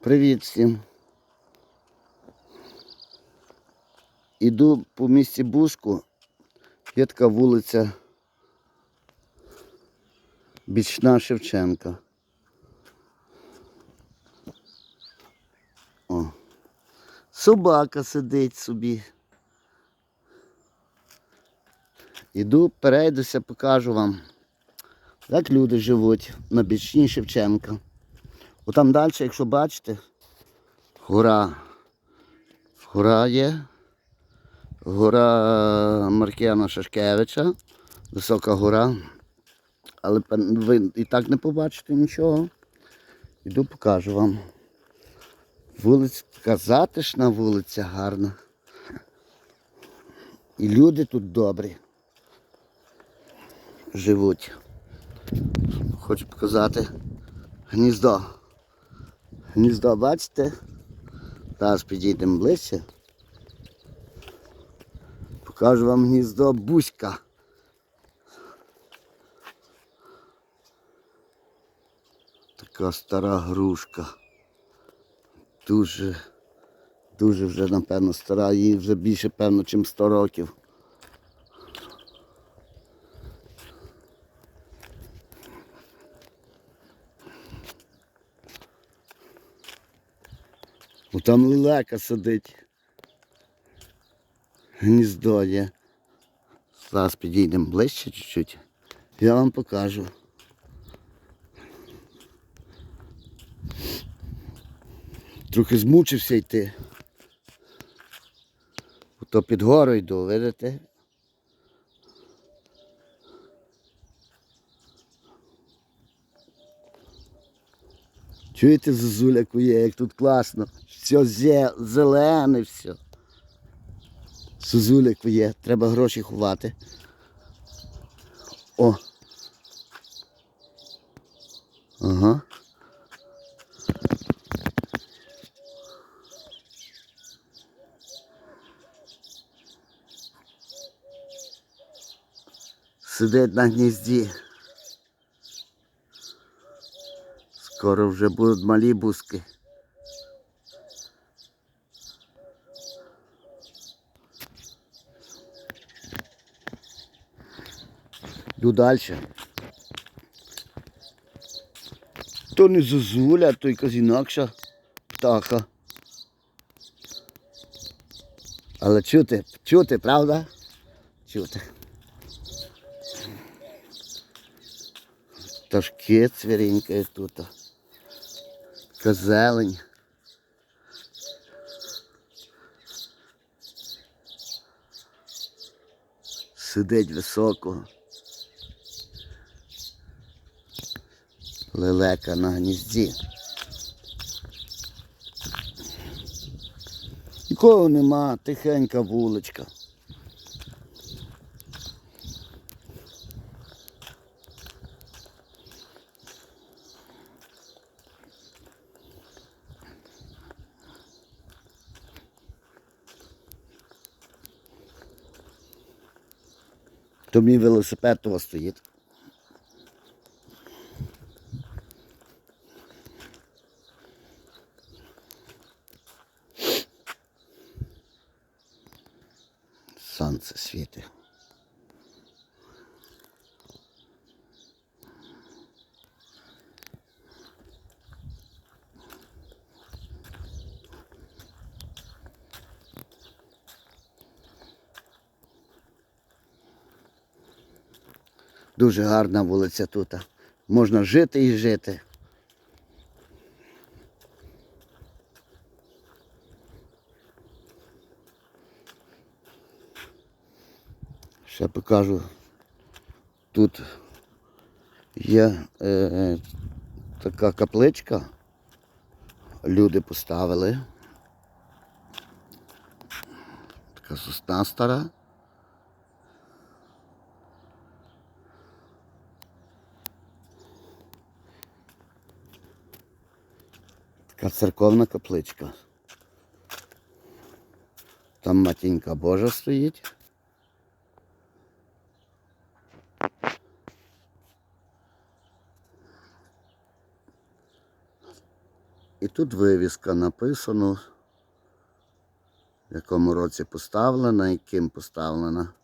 Привіт всім. Іду по місці Буску. Є така вулиця Бічна Шевченка. О. Собака сидить собі. Іду, перейдуся, покажу вам, як люди живуть на бічні Шевченка. Отам далі, якщо бачите, гора. Гора є. Гора Маркіяна Шашкевича, висока гора. Але ви і так не побачите нічого. Іду покажу вам. Вулиця, така затишна вулиця гарна. І люди тут добрі. Живуть. Хочу показати гніздо. Гніздо, бачите? Зараз підійдемо ближче. Покажу вам гніздо Бузька. Така стара грушка. Дуже, дуже вже, напевно, стара, їй вже більше, певно, ніж 100 років. О, там лелека сидить. Гніздо є. Зараз підійдемо ближче чуть-чуть. Я вам покажу. Трохи змучився йти. То під гору йду, видите? Чуєте, зозуля кує, як тут класно. Все зе- зелене, все. Зозуля кує, треба гроші ховати. О. Ага. Сидить на гнізді. Скоро вже будуть малі бузки. Йду далі. То не зозуля, то якась інакша птаха. Але чути, чути, правда? Чути. Пташки цвірінькають тут. Така зелень. Сидить високо. Лелека на гнізді. Нікого нема, тихенька вуличка. То мій велосипед того стоїть. Сонце світить. Дуже гарна вулиця тут. Можна жити і жити. Ще покажу. Тут є е, така капличка. Люди поставили. Така сосна стара. Така церковна капличка. Там матінька Божа стоїть. І тут вивіска написано, в якому році поставлена і ким поставлена.